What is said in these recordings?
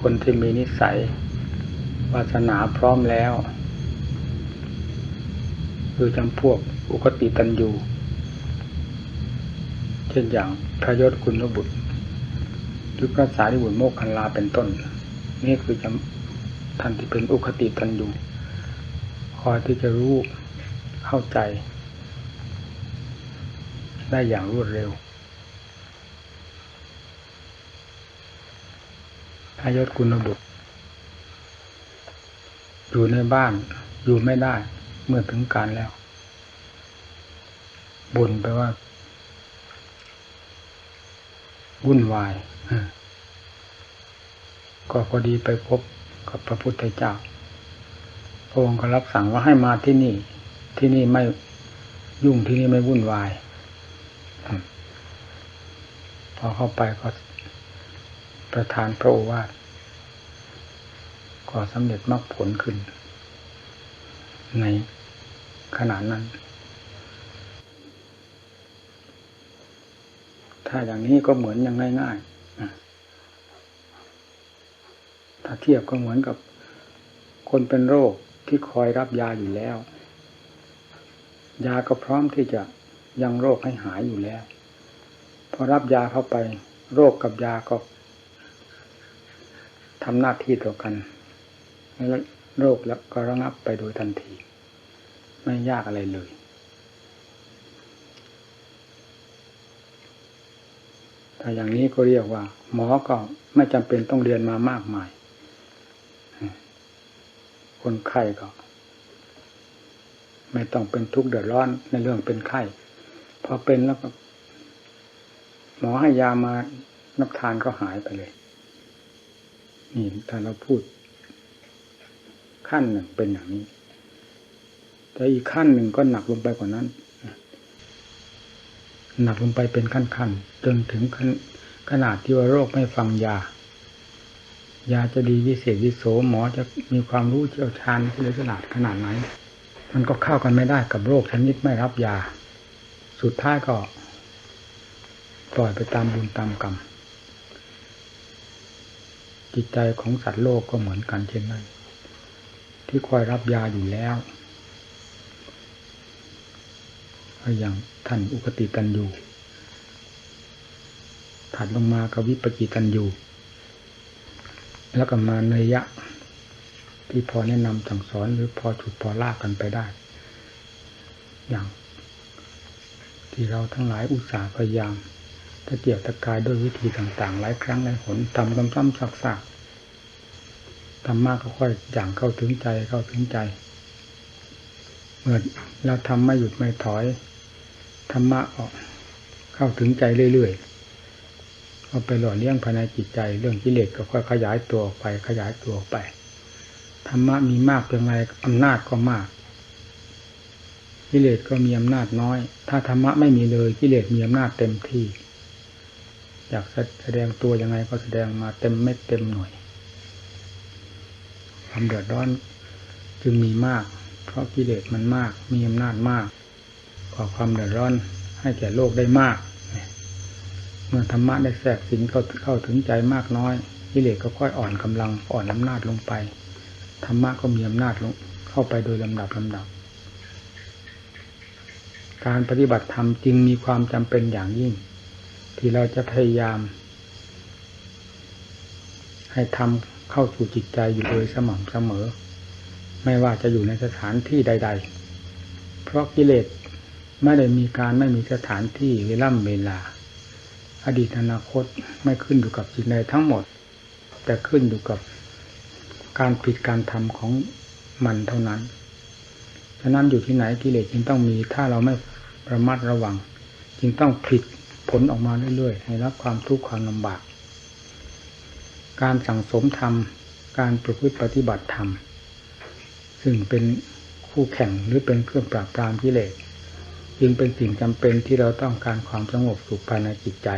คนที่มีนิสัยวาสนาพร้อมแล้ว คือจำพวกอุคติตันยูเช่นอย่างพระยศคุณบุตรหรือพระสารีบุตรโมกขันลาเป็นต้น นี่คือจำท่านที่เป็นอุคติตันยูคอยที่จะรู้เข้าใจ ได้อย่างรวดเร็ว พระยศคุณบุตร อยู่ในบ้านอยู่ไม่ได้ เมื่อถึงการแล้วบ่นไปว่าวุ่นวายก็พอดีไปพบกับพระพุทธเจ้าพระองค์ก็รับสั่งว่าให้มาที่นี่ ที่นี่ไม่ยุ่งที่นี่ไม่วุ่นวาย พอเข้าไปก็ ประทานพระโอวาทก็สำเร็จมรรคผลขึ้น ในขณะนั้น ถ้าอย่างนี้ก็เหมือนอย่างง่ายๆถ้าเทียบก็เหมือนกับคนเป็นโรคที่คอยรับยาอยู่แล้ว ยาก็พร้อมที่จะยังโรคให้หายอยู่แล้ว พอรับยาเข้าไป โรคกับยาก็ ทำหน้าที่ต่อกันแล้วโรคแล้วก็ระงับไปโดยทันที ไม่ยากอะไรเลยถ้าอย่างนี้ก็เรียกว่า หมอก็ไม่จำเป็นต้องเรียนมามากมาย คนไข้ก็ ไม่ต้องเป็นทุกข์เดือดร้อนในเรื่องเป็นไข้พอเป็นแล้วก็ หมอให้ยามานับทานก็หายไปเลย นี่ถ้าเราพูด ขั้นหนึ่งเป็นอย่างนี้ แต่อีกขั้นหนึ่งก็หนักลงไปกว่านั้นหนักลงไปเป็นขั้นขั้นจนถึงขนาดที่ว่าโรคไม่ฟังยา ยาจะดีวิเศษวิโสหมอจะมีความรู้เชี่ยวชาญที่เลฉลาดขนาดไหน มันก็เข้ากันไม่ได้กับโรคชนิดไม่รับยา สุดท้ายก็ ปล่อยไปตามบุญตามกรรม จิตใจของสัตว์โลกก็เหมือนกันเช่นนั้น ที่คอยรับยาอยู่แล้วอย่างท่านอุคติตันยูถัดลงมากับวิปกิตันยูแล้วก็มาเนยะ ที่พอแนะนำสั่งสอนหรือพอฉุดพอลากกันไปได้ อย่าง ที่เราทั้งหลายอุตส่าห์พยายาม ตะเกียบตะกายด้วยวิธีต่างๆ หลายครั้งหลายหนทำซ้ำๆซักธรรมะก็ค่อยอย่างเข้าถึงใจเข้าถึงใจ เมื่อเราทำไม่หยุดไม่ถอยธรรมะออกเข้าถึงใจเรื่อยๆเอาไปหล่อเลี้ยงภายในจิตใจ เรื่องกิเลสก็ค่อยขยายตัวออกไปขยายตัวออกไปธรรมะมีมากเพียงไรอำนาจก็มากกิเลสก็มีอำนาจน้อย ถ้าธรรมะไม่มีเลยกิเลสมีอำนาจเต็มที่ อยากแสดงตัวยังไงก็แสดงมาเต็มเม็ดเต็มหน่วยความเดือดร้อนจึงมีมาก เพราะกิเลสมันมาก มีอำนาจมากก่อความเดือดร้อนให้แก่โลกได้มากเมื่อธรรมะได้แทรกสิงเข้าเข้าถึงใจมากน้อยกิเลสก็ค่อยอ่อนกำลังอ่อนอำนาจลงไปธรรมะก็มีอำนาจลงเข้าไปโดยลำดับลำดับ การปฏิบัติธรรมจึงมีความจำเป็นอย่างยิ่ง ที่เราจะพยายาม ให้ทำเข้าสู่จิตใจอยู่โดยสม่ำเสมอ ไม่ว่าจะอยู่ในสถานที่ใด ๆ เพราะกิเลสไม่ได้มีการไม่มีสถานที่เวล่ำเวลา อดีตอนาคตไม่ขึ้นอยู่กับจิตในทั้งหมด แต่ขึ้นอยู่กับการผิดการทำของมันเท่านั้นฉะนั้นอยู่ที่ไหนกิเลสจึงต้องมีถ้าเราไม่ระมัดระวัง จึงต้องผิด ผลออกมาเรื่อยๆ ให้รับความทุกข์ความลำบาก การสั่งสมธรรม การประพฤติปฏิบัติธรรม ซึ่งเป็นคู่แข่งหรือเป็นเครื่องปราบปรามกิเลสจึงเป็นสิ่งจำเป็นที่เราต้องการความสงบสุขภายในจิตใจ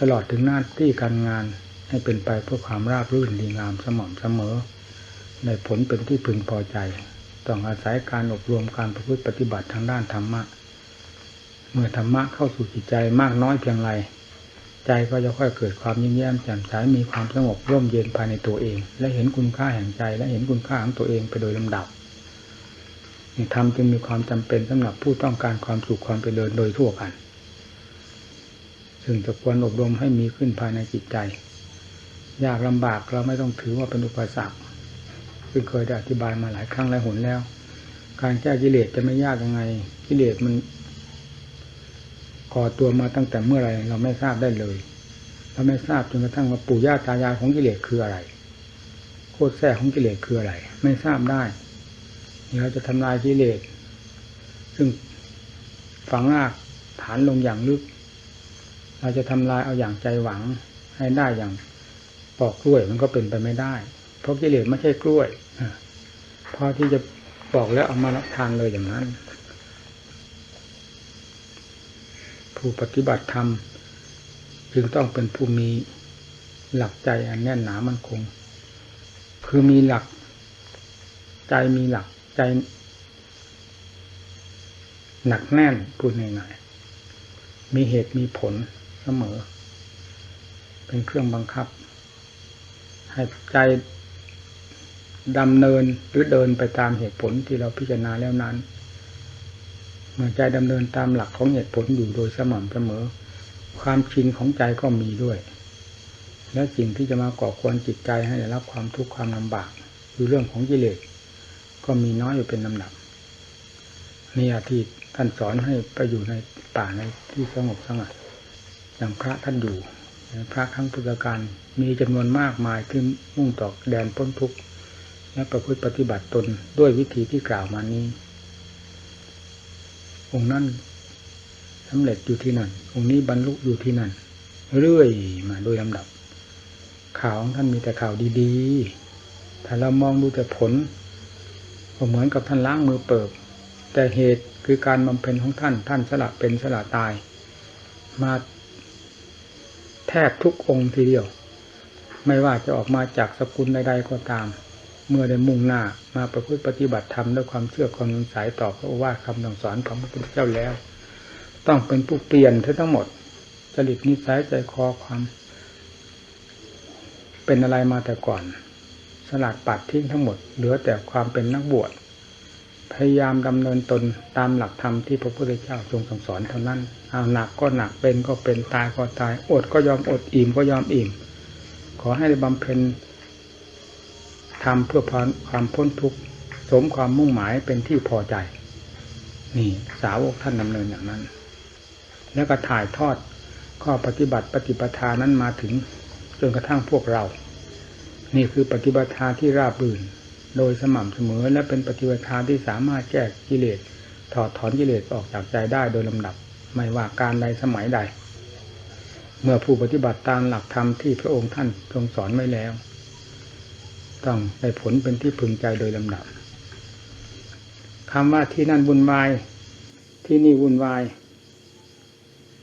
ตลอดถึงหน้าที่การงานให้เป็นไปเพื่อความราบรื่นดีงามสม่ำเสมอ ในผลเป็นที่พึงพอใจ ต้องอาศัยการอบรมการประพฤติปฏิบัติทางด้านธรรมะ เมื่อธรรมะเข้าสู่จิตใจมากน้อยเพียงไรใจก็จะค่อยเกิดความยิ้มแย้มแจ่มใสมีความสงบร่มเย็นภายในตัวเอง และเห็นคุณค่าแห่งใจ และเห็นคุณค่าของตัวเองไปโดยลำดับนี่ธรรมจึงมีความจำเป็นสำหรับผู้ต้องการความสุขความเจริญโดยทั่วกันซึ่งจะควรอบรมให้มีขึ้นภายในจิตใจ ยากลำบากเราไม่ต้องถือว่าเป็นอุปสรรคซึ่งเคยได้อธิบายมาหลายครั้งหลายหนแล้ว การแก้กิเลสจะไม่ยากยังไงกิเลสมัน อตัวมาตั้งแต่เมื่อไรเราไม่ทราบได้เลยเราไม่ทราบจนกระทั่งว่าปู่ย่าตายายของกิเลสคืออะไร โคตรแท้ของกิเลสคืออะไร ไม่ทราบได้เราจะทำลายกิเลสซึ่งฝังรากฐานลงอย่างลึก เราจะทำลายเอาอย่างใจหวังให้ได้อย่างปอกกล้วยมันก็เป็นไปไม่ได้ เพราะกิเลสไม่ใช่กล้วยพอที่จะปอกแล้วเอามารับทานเลยอย่างนั้น ผู้ปฏิบัติธรรม จึงต้องเป็นผู้มีหลักใจอันแน่นหนามั่นคง คือมีหลัก ใจมีหลักใจ หนักแน่นพูดง่ายๆมีเหตุมีผลเสมอ เป็นเครื่องบังคับ ให้ใจดำเนินหรือเดินไปตามเหตุผลที่เราพิจารณาแล้วนั้น ใจดำเนินตามหลักของเหตุผลอยู่โดยสม่ำเสมอ ความชินของใจก็มีด้วย และสิ่งที่จะมาก่อควรจิตใจให้ได้รับความทุกข์ความลำบากคือเรื่องของกิเลสก็มีน้อยอยู่เป็นลำดับนี่อาทิตท่านสอนให้ไปอยู่ในป่าในที่สงบสงัดอย่างพระท่านอยู่พระครั้งพุทธการมีจำนวนมากมายที่มุ่งต่อแดนพ้นทุกข์และประพฤติปฏิบัติตนด้วยวิธีที่กล่าวมานี้ องค์นั้นสำเร็จอยู่ที่นั่น องค์นี้บรรลุอยู่ที่นั่น เรื่อยมาโดยลำดับ ข่าวของท่านมีแต่ข่าวดีๆ ถ้าเรามองดูแต่ผลก็เหมือนกับท่านล้างมือเปิบ แต่เหตุคือการบำเพ็ญของท่าน ท่านสละเป็นสละตาย มาแทบทุกองค์ทีเดียว ไม่ว่าจะออกมาจากสกุลใดๆก็ตาม เมื่อได้มุ่งหน้ามาประพฤติปฏิบัติธรรมด้วยความเชื่อความสงสัยต่อพระโอวาคำสั่งสอนของพระพุทธเจ้าแล้ว ต้องเป็นผู้เปลี่ยนทั้งหมดจริตนิสัยใจคอความ เป็นอะไรมาแต่ก่อน สลัดปัดทิ้งทั้งหมด เหลือแต่ความเป็นนักบวชพยายามดำเนินตนตามหลักธรรมที่พระพุทธเจ้าทรงสั่งสอนเท่านั้นเอาหนักก็หนักเป็นก็เป็นตายก็ตาย อดก็ยอมอดอิ่มก็ยอมอิ่ม ขอให้ได้บำเพ็ญ ทำเพื่อความพ้นทุกข์สมความมุ่งหมายเป็นที่พอใจ นี่สาวกท่านดำเนินอย่างนั้น แล้วก็ถ่ายทอดข้อปฏิบัติปฏิปทานั้นมาถึงจนกระทั่งพวกเรา นี่คือปฏิบัติที่ราบรื่น โดยสม่ำเสมอและเป็นปฏิบัติที่สามารถแก้กิเลสถอดถอนกิเลสออกจากใจได้โดยลำดับ ไม่ว่าการใดสมัยใด เมื่อผู้ปฏิบัติตามหลักธรรมที่พระองค์ท่านทรงสอนไว้แล้ว ต้องได้ผลเป็นที่พึงใจโดยลำดับคำว่าที่นั่นวุ่นวาย ที่นี่วุ่นวาย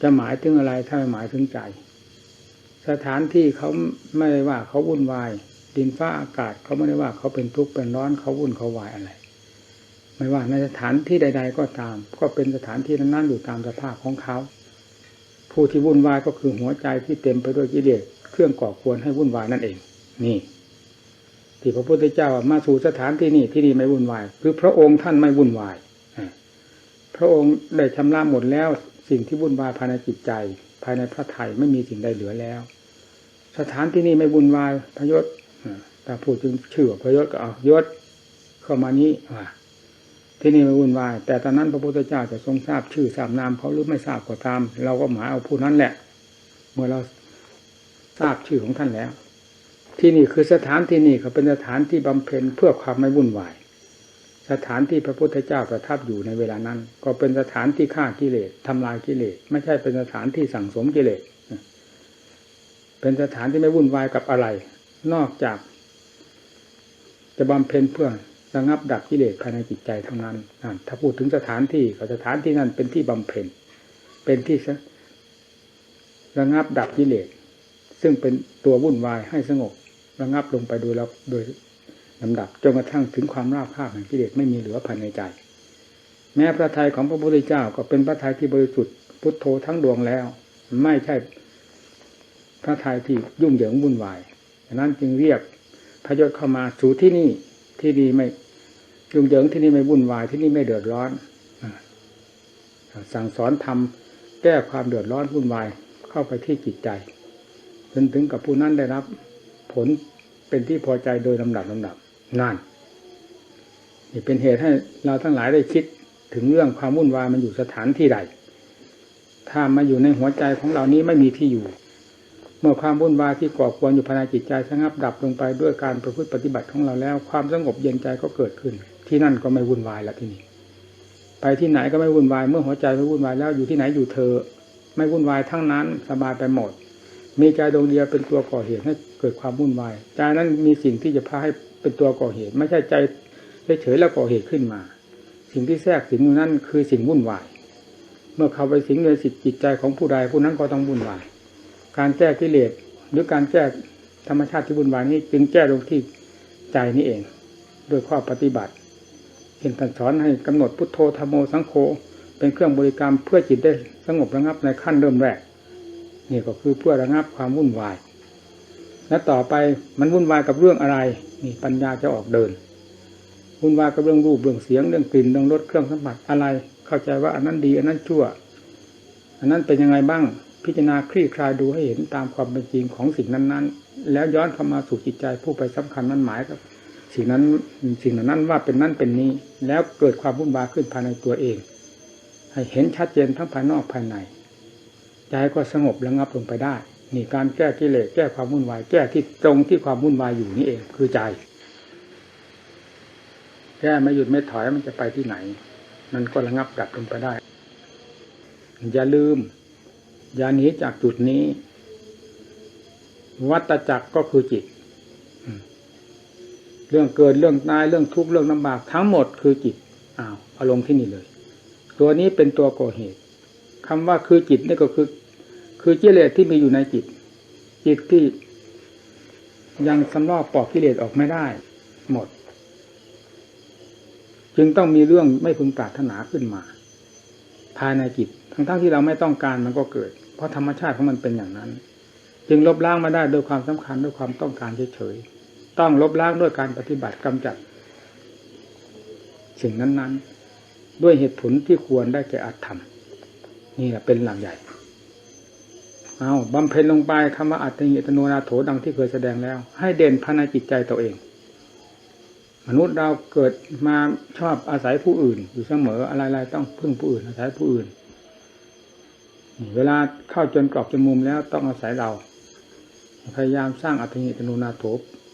จะหมายถึงอะไรถ้าไม่หมายถึงใจ สถานที่เขาไม่ได้ว่าเขาวุ่นวาย ดินฟ้าอากาศเขาไม่ได้ว่าเขาเป็นทุกข์เป็นร้อนเขาวุ่นเขาวายอะไร ไม่ว่าในสถานที่ใด ๆ ก็ตาม ก็เป็นสถานที่นั้นๆอยู่ตามสภาพของเขาผู้ที่วุ่นวายก็คือหัวใจที่เต็มไปด้วยกิเลสเครื่องก่อควรให้วุ่นวายนั่นเอง นี่ ที่พระพุทธเจ้ามาสู่สถานที่นี่ที่นี่ไม่วุ่นวาย คือพระองค์ท่านไม่วุ่นวายพระองค์ได้ชำระหมดแล้วสิ่งที่วุ่นวายภายในจิตใจ ภายในพระไถ่ไม่มีสิ่งใดเหลือแล้ว สถานที่นี้ไม่วุ่นวายพระยศแต่พูดถึงชื่อพระยศก็เอายศเข้ามานี้ว่าที่นี่ไม่วุ่นวาย แต่ตอนนั้นพระพุทธเจ้าจะทรงทราบชื่อทราบนามเขาหรือไม่ทราบก็ตาม เราก็หมายเอาผู้นั้นแหละ เมื่อเราทราบชื่อของท่านแล้ว ที่นี่คือสถานที่นี่เขาเป็นสถานที่บำเพ็ญเพื่อความไม่วุ่นวาย สถานที่พระพุทธเจ้าประทับอยู่ในเวลานั้น ก็เป็นสถานที่ฆ่ากิเลสทำลายกิเลสไม่ใช่เป็นสถานที่สั่งสมกิเลสเป็นสถานที่ไม่วุ่นวายกับอะไร นอกจาก จะบำเพ็ญเพื่อระงับดับกิเลสภายในจิตใจเท่านั้นถ้าพูดถึงสถานที่ก็สถานที่นั้นเป็นที่บำเพ็ญ เป็นที่ระงับดับกิเลสซึ่งเป็นตัววุ่นวายให้สงบ ระงับลงไปโดยล้วโดยลำดับจนกระทั่งถึงความราบคาบแห่งกิเลสไม่มีเหลือภายในใจ แม้พระทัยของพระพุทธเจ้าก็เป็นพระทัยที่บริสุทธิ์พุทโธทั้งดวงแล้ว ไม่ใช่พระทัยที่ยุ่งเหยิงวุ่นวายดังนั้นจึงเรียกพระยศเข้ามาสู่ที่นี่ที่นี่ไม่ยุ่งเหยิงที่นี่ไม่วุ่นวายที่นี่ไม่เดือดร้อนอสั่งสอนทำแก้ความเดือดร้อนวุ่นวายเข้าไปที่จิตใจจนถึงกับผู้นั้นได้รับ ผลเป็นที่พอใจโดยลำดับลำดับนั่นนี่เป็นเหตุให้เราทั้งหลายได้คิดถึงเรื่องความวุ่นวายมันอยู่สถานที่ใด ถ้ามาอยู่ในหัวใจของเรานี้ไม่มีที่อยู่ เมื่อความวุ่นวายที่ก่อควรอยู่ภายในจิตใจสงับดับลงไปด้วยการประพฤติปฏิบัติของเราแล้ว ความสงบเย็นใจก็เกิดขึ้น ที่นั่นก็ไม่วุ่นวายแล้วที่นี่ไปที่ไหนก็ไม่วุ่นวาย เมื่อหัวใจไม่วุ่นวายแล้วอยู่ที่ไหนอยู่เธอ ไม่วุ่นวายทั้งนั้นสบายไปหมด มีใจดวงเดียวเป็นตัวก่อเหตุให้เกิดความวุ่นวายใจนั้นมีสิ่งที่จะพาให้เป็นตัวก่อเหตุ ไม่ใช่ใจเฉยๆแล้วก่อเหตุขึ้นมา สิ่งที่แทรกสิงอยู่นั่นคือสิ่งวุ่นวาย เมื่อเข้าไปสิงในสิทธิจิตใจของผู้ใดผู้นั้นก็ต้องวุ่นวาย การแก้กิเลสหรือการแก้ธรรมชาติที่วุ่นวายนี้จึงแก้ลงที่ใจนี่เอง โดยข้อปฏิบัติเห็นท่านสอนให้กำหนดพุทโธธรรมโมสังโฆเป็นเครื่องบริกรรมเพื่อจิตได้สงบระงับในขั้นเริ่มแรก นี่ก็คือเพื่อระงับความวุ่นวาย และต่อไปมันวุ่นวายกับเรื่องอะไร นี่ปัญญาจะออกเดิน วุ่นวายกับเรื่องรูปเรื่องเสียงเรื่องกลิ่นเรื่องรสเครื่องสัมผัสอะไร เข้าใจว่าอันนั้นดีอันนั้นชั่ว อันนั้นเป็นยังไงบ้างพิจารณาคลี่คลายดูให้เห็นตามความเป็นจริงของสิ่งนั้นๆ แล้วย้อนเข้ามาสู่จิตใจผู้ไปสำคัญนั้นหมายกับสิ่งนั้นสิ่งนั้นว่าเป็นนั้นเป็นนี้ แล้วเกิดความวุ่นวายขึ้นภายในตัวเอง ให้เห็นชัดเจนทั้งภายนอกภายใน ใจก็สงบระงับลงไปได้ นี่การแก้กิเลสแก้ความวุ่นวาย แก้ที่ตรงที่ความวุ่นวายอยู่นี่เองคือใจ แก้ไม่หยุดไม่ถอยมันจะไปที่ไหน มันก็ระงับดับลงไปได้ อย่าลืม อย่าหนีจากจุดนี้ วัตจักรก็คือจิต เรื่องเกิดเรื่องตายเรื่องทุกข์เรื่องลำบากทั้งหมดคือจิตอ้าวอาลงที่นี่เลย ตัวนี้เป็นตัวก่อเหตุคำว่าคือจิตนี่ก็คือ คือกิเลสที่มีอยู่ในจิต จิตที่ยังสำลอกปอกกิเลสออกไม่ได้ หมด จึงต้องมีเรื่องไม่พึงปรารถนาขึ้นมา ภายในจิต ทั้งๆทที่เราไม่ต้องการมันก็เกิด เพราะธรรมชาติของมันเป็นอย่างนั้น จึงลบล้างมาได้โดยความสำคัญด้วยความต้องการเฉยๆต้องลบล้างด้วยการปฏิบัติกำจัดสิ่งนั้นๆ ด้วยเหตุผลที่ควรได้แก่อัตธรรมนี่แหละเป็นหลักใหญ่ เอาบำเพ็ญลงไปคำว่าอัตติยตโนนาโถดังที่เคยแสดงแล้ว ให้เด่นภายในจิตใจตัวเอง มนุษย์เราเกิดมาชอบอาศัยผู้อื่น อยู่เสมออะไรๆต้องพึ่งผู้อื่น อาศัยผู้อื่น เวลาเข้าจนกรอบจนมุมแล้วต้องอาศัยเรา พยายามสร้างอัตติยตโนนาโถ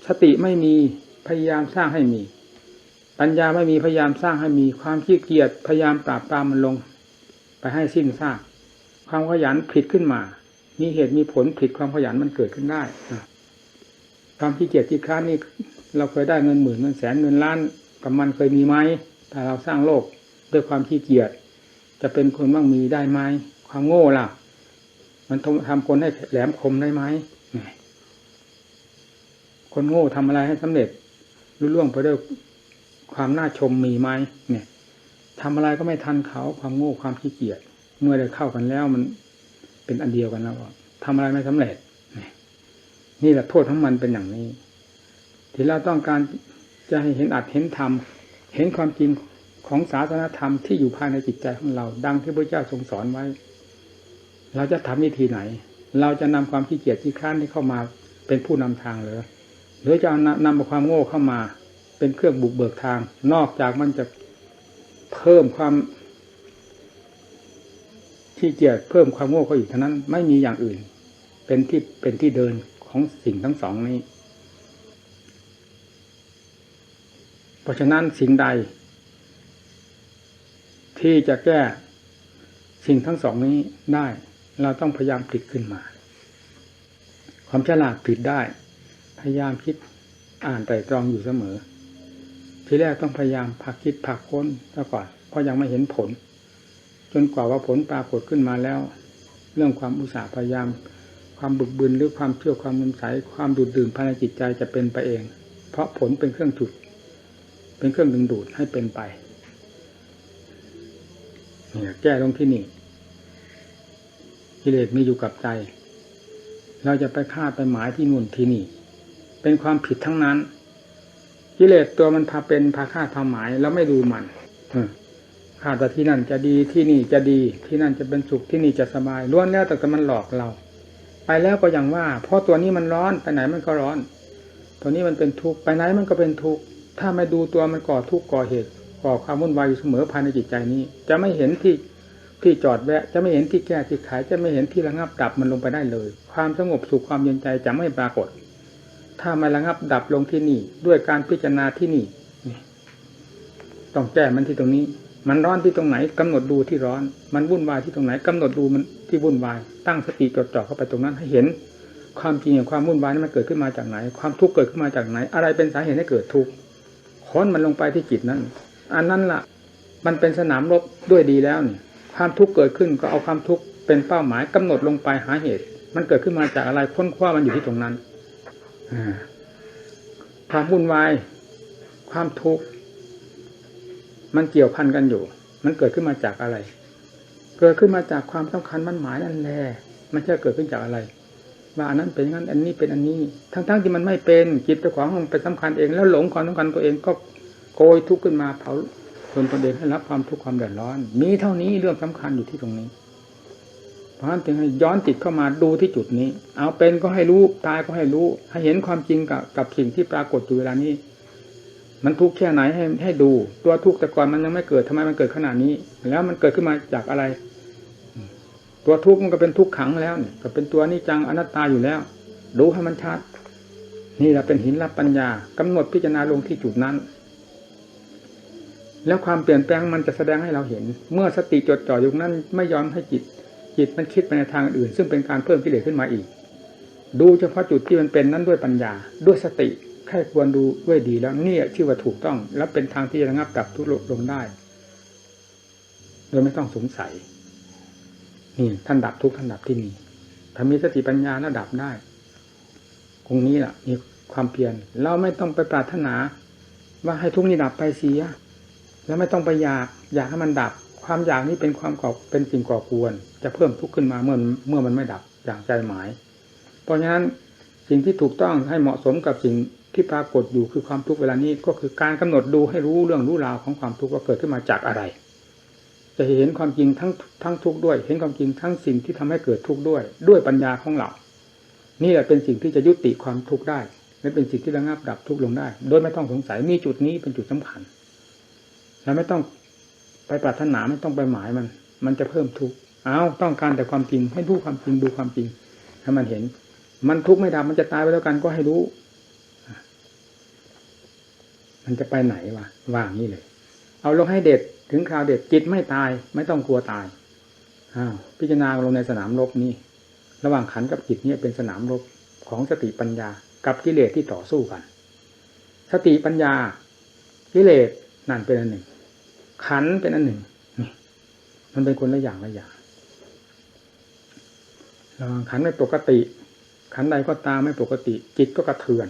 สติไม่มีพยายามสร้างให้มี ปัญญาไม่มีพยายามสร้างให้มี ความขี้เกียจพยายามปราบปรามมันลง ไปให้สิ้นซากความขยันผิดขึ้นมา มีเหตุมีผลผิดความขยันมันเกิดขึ้นได้ความขี้เกียจที่ค้านนี่เราเคยได้เงินหมื่นเงินแสนเงินล้านกับมันเคยมีไหมถ้าเราสร้างโลกด้วยความขี้เกียจจะเป็นคนบ้างมีได้ไหมความโง่ล่ะ มันทำคนให้แหลมคมได้ไหมคนโง่ทำอะไรให้สำเร็จรุ่ล่วงไปด้วยความน่าชมมีไหมเนี่ยทำอะไรก็ไม่ทันเขาความโง่ความขี้เกียจเมื่อได้เข้ากันแล้วมัน เป็นอันเดียวกันแล้วทำอะไรไม่สำเร็จ นี่แหละโทษของมันเป็นอย่างนี้ ที่เราต้องการจะให้เห็นอัดเห็นธรรมเห็นความจริงของศาสนธรรมที่อยู่ภายในจิตใจของเรา ดังที่พระเจ้าทรงสอนไว้ เราจะทำวิธีไหน เราจะนำความขี้เกียจที่ค้านที่เข้ามาเป็นผู้นำทางหรือหรือจะนำความโง่เข้ามา เป็นเครื่องบุกเบิกทาง นอกจากมันจะเพิ่มความ ขี้เกียจเพิ่มความโง่เข้าอีกเท่านั้น ไม่มีอย่างอื่น เป็นที่เป็นที่เดินของสิ่งทั้งสองนี้ เพราะฉะนั้นสิ่งใด ที่จะแก้สิ่งทั้งสองนี้ได้ เราต้องพยายามผลิตขึ้นมา ความฉลาดผลิตได้ พยายามคิดอ่านไตรตรองอยู่เสมอ ทีแรกต้องพยายามผักคิดผักค้นซะก่อนเพราะยังไม่เห็นผล จนกว่าว่าผลปรากฏขึ้นมาแล้ว เรื่องความอุตสาห์พยายาม ความบึกบึนหรือความเชื่อความมุมใสความดูดดื่มภายในจิตใจจะเป็นไปเอง เพราะผลเป็นเครื่องจุด เป็นเครื่องดึงดูดให้เป็นไปเนี่ยแก้ลงที่นี่กิเลสมีอยู่กับใจ เราจะไปคาดไปหมายที่นู่นที่นี่ เป็นความผิดทั้งนั้น กิเลสตัวมันพาเป็นพาคาดพาหมายแล้วไม่ดูมัน อาดว่าที่นั่นจะดีที่นี่จะดีที่นั่นจะเป็นสุขที่นี่จะสบายล้วนแล้วแต่มันหลอกเรา ไปแล้วก็อย่างว่า เพราะตัวนี้มันร้อนไปไหนมันก็ร้อน ตัวนี้มันเป็นทุกข์ไปไหนมันก็เป็นทุกข์ถ้าไม่ดูตัวมันก่อทุกข์ก่อเหตุก่อความวุ่นวายอยู่เสมอภายในจิตใจนี้ จะไม่เห็นที่ที่จอดแวะ จะไม่เห็นที่แก้ที่ขาย จะไม่เห็นที่ระงับดับมันลงไปได้เลย ความสงบสุขความเย็นใจจะไม่ปรากฏ ถ้าไม่ระงับดับลงที่นี่ ด้วยการพิจารณาที่นี่ ต้องแก้มันที่ตรงนี้ มันร้อนที่ตรงไหนกำหนดดูที่ร้อน มันวุ่นวายที่ตรงไหนกำหนดดูมันที่วุ่นวาย ตั้งสติจดจ่อเข้าไปตรงนั้นให้เห็น ความจริงองความวุ่นวายนั้นมันเกิดขึ้นมาจากไหน ความทุกข์เกิดขึ้นมาจากไหน อะไรเป็นสาเหตุให้เกิดทุกข์ค้นมันลงไปที่จิตนั้น อันนั้นล่ะ มันเป็นสนามรบด้วยดีแล้วนี่ความทุกข์เกิดขึ้นก็เอาความทุกข์เป็นเป้าหมายกำหนดลงไปหาเหตุ มันเกิดขึ้นมาจากอะไรค้นคว้ามันอยู่ที่ตรงนั้นความวุ่นวาย ความทุกข์ มันเกี่ยวพันกันอยู่ มันเกิดขึ้นมาจากอะไร เกิดขึ้นมาจากความสำคัญมั่นหมายนั่นแหละมันจะเกิดขึ้นจากอะไร ว่าอันนั้นเป็นอย่างนั้นอันนี้เป็นอันนี้ ทั้งๆที่มันไม่เป็นจิตเจ้าของมันเป็นสำคัญเอง แล้วหลงความสำคัญตัวเองก็โกยทุกข์ขึ้นมาเผาตนตนเองให้รับความทุกข์ความเดือดร้อน มีเท่านี้เรื่องสำคัญอยู่ที่ตรงนี้ เพราะฉะนั้นจึงให้ย้อนจิตเข้ามาดูที่จุดนี้ เอาเป็นก็ให้รู้ตายก็ให้รู้ ให้เห็นความจริงกับกับสิ่งที่ปรากฏอยู่เวลานี้ มันทุกข์แค่ไหนให้ให้ดู ตัวทุกข์แต่ก่อนมันยังไม่เกิดทำไมมันเกิดขนาดนี้ แล้วมันเกิดขึ้นมาจากอะไร ตัวทุกข์มันก็เป็นทุกข์ขังแล้วเนี่ยก็เป็นตัวนิจังอนัตตาอยู่แล้วดูให้มันชัด นี่แหละเป็นหินรับปัญญากำหนดพิจารณาลงที่จุดนั้น แล้วความเปลี่ยนแปลงมันจะแสดงให้เราเห็น เมื่อสติจดจ่ออยู่นั้น ไม่ยอมให้จิต จิตมันคิดไปในทางอื่น ซึ่งเป็นการเพิ่มกิเลสขึ้นมาอีก ดูเฉพาะจุดที่มันเป็นนั้นด้วยปัญญาด้วยสติ แค่ควรดูด้วยดีแล้วนี่ชื่อว่าถูกต้อง และเป็นทางที่จะระงับดับทุกข์ลงได้ โดยไม่ต้องสงสัยนี่ท่านดับทุกข์ท่านดับที่นี่ถ้ามีสติปัญญาแล้วดับได้ตรงนี้แหละมีความเพียรเราไม่ต้องไปปรารถนา ว่าให้ทุกข์นี้ดับไปเสีย แล้วไม่ต้องไปอยากอยากให้มันดับ ความอยากนี้เป็นความก่อเป็นสิ่งก่อกวนจะเพิ่มทุกข์ขึ้นมาเมื่อเมื่อมันไม่ดับอย่างใจหมาย เพราะฉะนั้นสิ่งที่ถูกต้องให้เหมาะสมกับสิ่ง ที่ปรากฏอยู่คือความทุกข์เวลานี้ก็คือการกำหนดดูให้รู้เรื่องรู้ราวของความทุกข์ว่าเกิดขึ้นมาจากอะไร จะเห็นความจริงทั้งทั้งทุกข์ด้วย เห็นความจริงทั้งสิ่งที่ทำให้เกิดทุกข์ด้วย ด้วยปัญญาของเรา นี่แหละเป็นสิ่งที่จะยุติความทุกข์ได้และเป็นสิ่งที่ระงับดับทุกข์ลงได้ โดยไม่ต้องสงสัยมีจุดนี้เป็นจุดสำคัญเราไม่ต้องไปปรารถนาไม่ต้องไปหมายมัน มันจะเพิ่มทุกข์เอาต้องการแต่ความจริงให้รู้ความจริงดูความจริงให้มันเห็น มันทุกข์ไม่ดับมันจะตายไปแล้วกันก็ให้รู้ มันจะไปไหนวะว่างนี่เลย เอาลงให้เด็ดถึงคราวเด็ดจิตไม่ตาย ไม่ต้องกลัวตายอ้าวพิจารณาลงในสนามรบนี่ระหว่างขันกับจิตนี่เป็นสนามรบของสติปัญญา กับกิเลสที่ต่อสู้กัน สติปัญญา กิเลสนั่นเป็นอันหนึ่ง ขันเป็นอันหนึ่งนี่มันเป็นคนละอย่างละอย่างระหว่างขันไม่ปกติ ขันใดก็ตามไม่ปกติ จิตก็กระเทือน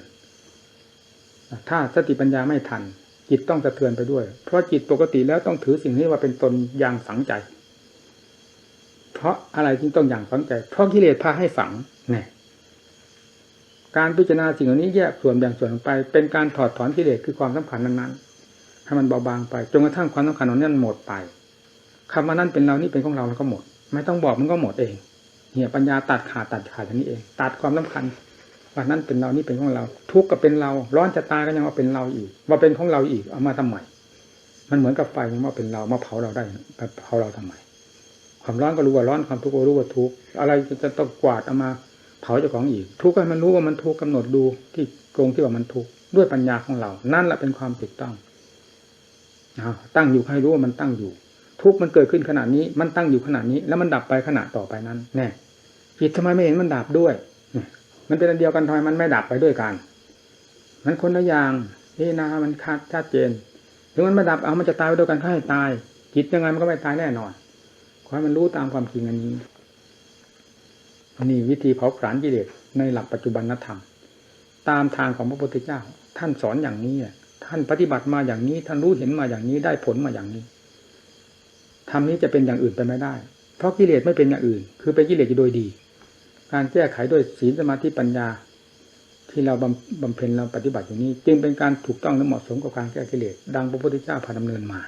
ถ้าสติปัญญาไม่ทัน จิตต้องสะเทือนไปด้วย เพราะจิตปกติแล้วต้องถือสิ่งนี้ว่าเป็นตนอย่างฝังใจ เพราะอะไรจึงต้องอย่างฝังใจ เพราะกิเลสพาให้ฝังเนี่ยการพิจารณาสิ่งเหล่านี้แยกส่วนแบ่งส่วนไป เป็นการถอดถอนกิเลสคือความสำคัญนั้นๆให้มันเบาบางไปจนกระทั่งความสำคัญนั้นหมดไปคำว่านั้นเป็นเรานี่เป็นของเราแล้วก็หมด ไม่ต้องบอกมันก็หมดเอง เนี่ยปัญญาตัดขาดตัดขาดอย่างนี้เอง ตัดความสำคัญ ว่านั้นเป็นเรานี่เป็นของเรา ทุกข์ก็เป็นเรา ร้อนจะตายก็ยังว่าเป็นเราอีกว่าเป็นของเราอีกเอามาทำไมมันเหมือนกับไฟยังว่าเป็นเรามาเผาเราได้เผาเราทำไมความร้อนก็รู้ว่าร้อนความทุกข์ก็รู้ว่าทุกข์อะไรจะต้องกวาดเอามาเผาเจ้าของอีก ทุกข์ให้มันรู้ว่ามันทุกข์กำหนดดูที่ตรงที่ว่ามันทุกข์ด้วยปัญญาของเรา นั่นแหละเป็นความถูกต้องตั้งอยู่ให้รู้ว่ามันตั้งอยู่ ทุกข์มันเกิดขึ้นขนาดนี้ มันตั้งอยู่ขนาดนี้ แล้วมันดับไปขณะต่อไปนั้น แน่จิตทำไมไม่เห็นมันดับด้วย มันเป็นอันเดียวกันทำไมมันไม่ดับไปด้วยกัน มันคนละอย่างนี่นามันคาดชัดเจน ถึงมันไม่ดับเอามันจะตายไปด้วยกันก็ให้ตายจิตยังไงมันก็ไม่ตายแน่นอนขอให้มันรู้ตามความจริงอันนี้นี่วิธีเผาผลาญกิเลสในหลักปัจจุบันธรรม ตามทางของพระพุทธเจ้า ท่านสอนอย่างนี้ท่านปฏิบัติมาอย่างนี้ ท่านรู้เห็นมาอย่างนี้ได้ผลมาอย่างนี้ทำนี้จะเป็นอย่างอื่นไปไม่ได้ เพราะกิเลสไม่เป็นอย่างอื่น คือเป็นกิเลสอยู่โดยดี การแก้ไขด้วยศีลสมาธิปัญญา ที่เราบำเพ็ญเราปฏิบัติอยู่นี้ จึงเป็นการถูกต้องและเหมาะสมกับการแก้กิเลสดังพระพุทธเจ้าพาดำเนินมา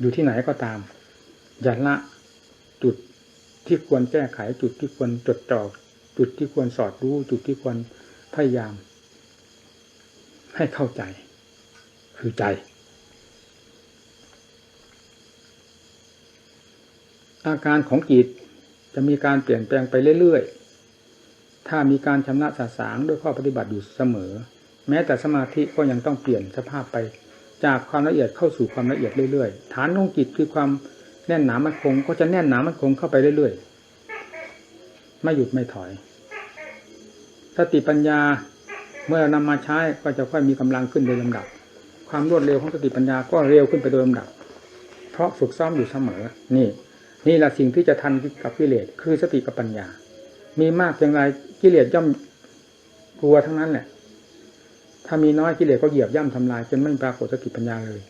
อยู่ที่ไหนก็ตามอย่าละจุดที่ควรแก้ไขจุดที่ควรจดจ่อจุดที่ควรสอดรู้ จุดที่ควรพยายาม ให้เข้าใจ คือใจ อาการของจิต จะมีการเปลี่ยนแปลงไปเรื่อยๆ ถ้ามีการชำระสาสางด้วยข้อปฏิบัติอยู่เสมอ แม้แต่สมาธิก็ยังต้องเปลี่ยนสภาพไป จากความละเอียดเข้าสู่ความละเอียดเรื่อยๆ ฐานของจิตคือความแน่นหนามันคง ก็จะแน่นหนามันคงเข้าไปเรื่อยๆ ไม่หยุดไม่ถอยสติปัญญาเมื่อนำมาใช้ก็จะค่อยมีกำลังขึ้นโดยลำดับ ความรวดเร็วของสติปัญญาก็เร็วขึ้นไปโดยลำดับ เพราะฝึกซ้อมอยู่เสมอ นี่ นี่แหละสิ่งที่จะทันกับกิเลสคือสติกับปัญญา มีมากเพียงไรกิเลสย่อมกลัวทั้งนั้นแหละ ถ้ามีน้อยกิเลสก็เหยียบย่ำทำลายจนไม่ปรากฏสติปัญญาเลย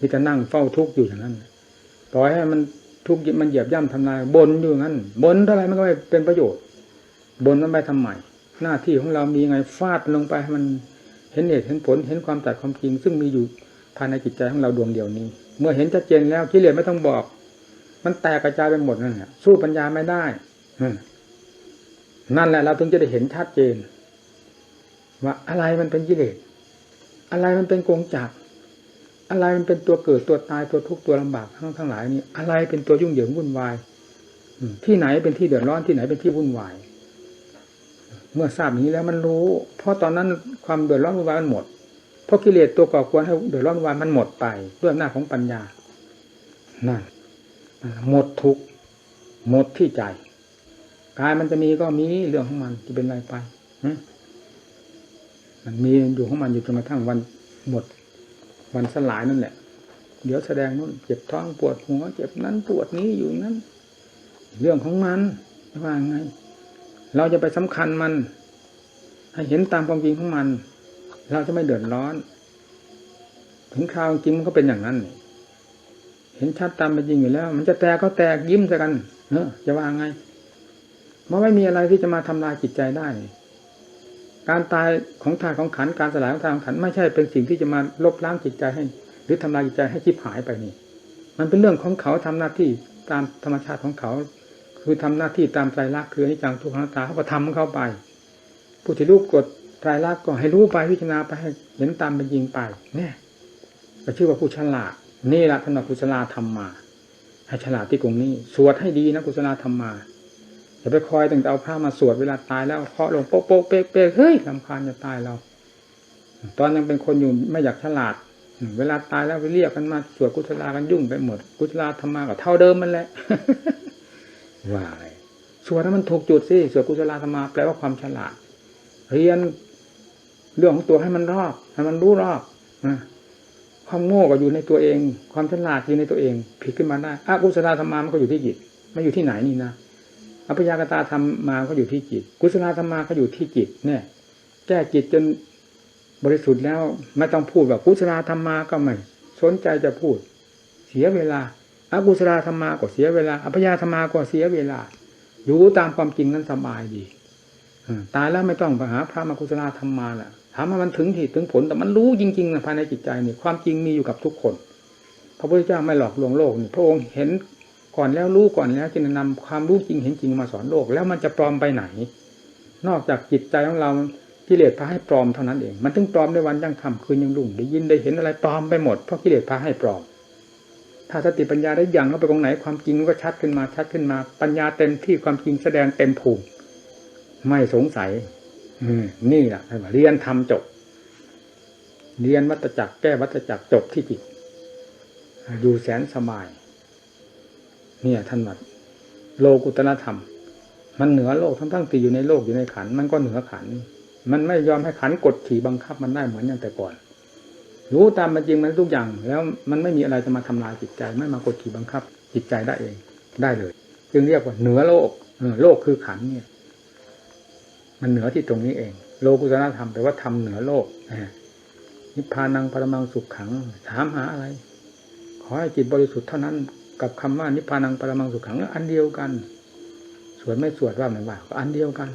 มีแต่นั่งเฝ้าทุกข์อยู่อย่างนั้นปล่อยให้มันทุกข์มันเหยียบย่ำทำลายบนอยู่งั้นบนเท่าไรมันก็ไม่เป็นประโยชน์ บนมันไปทำไมหน้าที่ของเรามีไงฟาดลงไปให้มันเห็นเหตุเห็นผลเห็นความตัดความจริง ซึ่งมีอยู่ภายในจิตใจของเราดวงเดียวนี้ เมื่อเห็นชัดเจนแล้วกิเลสไม่ต้องบอก มันแตกกระจายไปหมดนั่นแหละสู้ปัญญาไม่ได้นั่นแหละเราถึงจะได้เห็นชัดเจน ว่าอะไรมันเป็นกิเลสอะไรมันเป็นกงจักรอะไรมันเป็นตัวเกิดตัวตายตัวทุกข์ตัวลำบากทั้งทั้งหลายนี่อะไรเป็นตัวยุ่งเหยิงวุ่นวายที่ไหนเป็นที่เดือดร้อนที่ไหนเป็นที่วุ่นวาย เมื่อทราบอย่างนี้แล้วมันรู้ เพราะตอนนั้นความเดือดร้อนวุ่นวายมันหมด เพราะกิเลสตัวก่อควรให้เดือดร้อนวุ่นวายมันหมดไปด้วยอำนาจของปัญญานั่น หมดทุกหมดที่ใจกายมันจะมีก็มีเรื่องของมันจะเป็นอะไรไปมันมีอยู่ของมันอยู่จนกระทั่งวันหมด วันสลายนั่นแหละ เดี๋ยวแสดงนู่นเจ็บท้องปวดหัวเจ็บนั้นปวดนี้อยู่นั้น เรื่องของมันว่าไง เราจะไปสำคัญมัน ให้เห็นตามความจริงของมัน เราจะไม่เดือดร้อน ถึงคราวจริงมันก็เป็นอย่างนั้น เห็นชัดตามเป็นจริงอยู่แล้ว มันจะแตกก็แตกยิ้มซะกันเนอะจะว่าไงมันไม่มีอะไรที่จะมาทำลายจิตใจได้ การตายของธาตุของขันการสลายของธาตุของขันไม่ใช่เป็นสิ่งที่จะมาลบล้างจิตใจให้ หรือทำลายจิตใจให้ชิบหายไปนี่ มันเป็นเรื่องของเขาทำหน้าที่ตามธรรมชาติของเขา คือทำหน้าที่ตามไตรลักคืออนิจจังทุกขังตาเขาก็ทำเข้าไป ผู้ที่รู้กฎไตรลักก็ให้รู้ไปพิจารณาไปให้เห็นตามเป็นจริงไปเนี่ยก็ชื่อว่าผู้ฉลาด นี่แหละท่านว่ากุศลธรรมมา ให้ฉลาดที่ตรงนี้ สวดให้ดีนะกุศลธรรมมาอย่าไปคอยตั้งแต่เอาผ้ามาสวดเวลาตายแล้วเคาะลงโป๊กโป๊กเป๊กเป๊กเฮ้ยลำคาญจะตายเรา ตอนยังเป็นคนอยู่ไม่อยากฉลาด เวลาตายแล้วไปเรียกกันมาสวดกุศลากันยุ่งไปหมด กุศลธรรมากับเท่าเดิมมันแหละว่าอะไรสวดให้มันถูกจุดสิสวดกุศลธรรมาแปลว่าความฉลาด เรียนเรื่องของตัวให้มันรอบให้มันรู้รอบนะ ความโง่ก็อยู่ในตัวเอง ความฉลาดอยู่ในตัวเอง ผิดขึ้นมาได้อากุศลธรรมามันก็อยู่ที่จิตไม่อยู่ที่ไหนนี่นะอภิญญากตาธรรมมาก็อยู่ที่จิต กุศลธรรมมาก็อยู่ที่จิต เนี่ย แก้จิตจนบริสุทธิ์แล้วไม่ต้องพูดแบบกุศลธรรมมาก็ไม่สนใจจะพูด เสียเวลาอากุศลธรรมมาก็เสียเวลาอภิญญาธรรมาก็เสียเวลา อยู่ตามความจริงนั้นสบายดีตายแล้วไม่ต้องไปหาพระมากุศลธรรมมาแหละ ถามว่ามันถึงที่ถึงผลแต่มันรู้จริงๆนะภายในจิตใจนี่ความจริงมีอยู่กับทุกคน พระพุทธเจ้าไม่หลอกลวงโลกนี่พระองค์เห็นก่อนแล้วรู้ก่อนแล้วจึงนำความรู้จริงเห็นจริงมาสอนโลก แล้วมันจะปลอมไปไหน นอกจากจิตใจของเรากิเลสพาให้ปลอมเท่านั้นเอง มันถึงปลอมในวันยังค่ำคืนยังรุ่งได้ยินได้เห็นอะไรปลอมไปหมดเพราะกิเลสพาให้ปลอม ถ้าสติปัญญาได้ยังเข้าไปตรงไหนความจริงก็ชัดขึ้นมาชัดขึ้นมา ปัญญาเต็มที่ความจริงแสดงเต็มภูมิไม่สงสัย นี่แหละเรียนทำจบ เรียนวัตจักรแก้วัตจักรจบที่จิตอยู่แสนสบาย เนี่ยท่านว่าโลกุตละธรรม มันเหนือโลกทั้งทั้งตีอยู่ในโลกอยู่ในขัน มันก็เหนือขัน มันไม่ยอมให้ขันกดขี่บังคับมันได้เหมือนอย่างแต่ก่อน รู้ตามมันจริงมันทุกอย่าง แล้วมันไม่มีอะไรจะมาทำลายจิตใจ ไม่มากดขี่บังคับ จิตใจได้เองได้เลย จึงเรียกว่าเหนือโลกโลกคือขันเนี่ย มันเหนือที่ตรงนี้เอง โลกุตละธรรมแปลว่าทำเหนือโลกนิพพานังปรมังสุขขังถามหาอะไร ขอให้จิตบริสุทธิ์เท่านั้น กับคำว่านิพพานังปรมังสุขขังอันเดียวกัน สวดไม่สวดว่าไม่ว่าก็อันเดียวกัน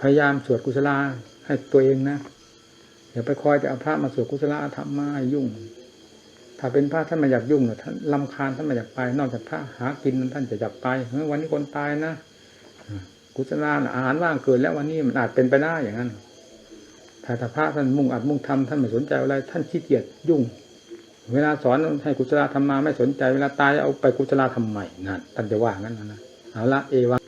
พยายามสวดกุศลาให้ตัวเองนะอย่าไปคอยแต่เอาพระมาสวดกุศลาธรรมมาให้ยุ่ง ถ้าเป็นพระท่านไม่อยากยุ่งเนี่ยท่านลำคาญท่านไม่อยากไป นอกจากพระหากินท่านจะอยากไปวันนี้คนตายนะ กุศลาน่ะอาหารว่างเกินแล้ววันนี้มันอาจเป็นไปได้อย่างนั้นถ้าถ้าพระท่านมุ่งอัดมุ่งทำท่านไม่สนใจอะไร ท่านขี้เกียจยุ่ง เวลาสอนให้กุศลธรรมมาไม่สนใจ เวลาตายเอาไปกุศลธรรมใหม่นั่นท่านจะว่างั้นนะนะเอาละเอวัง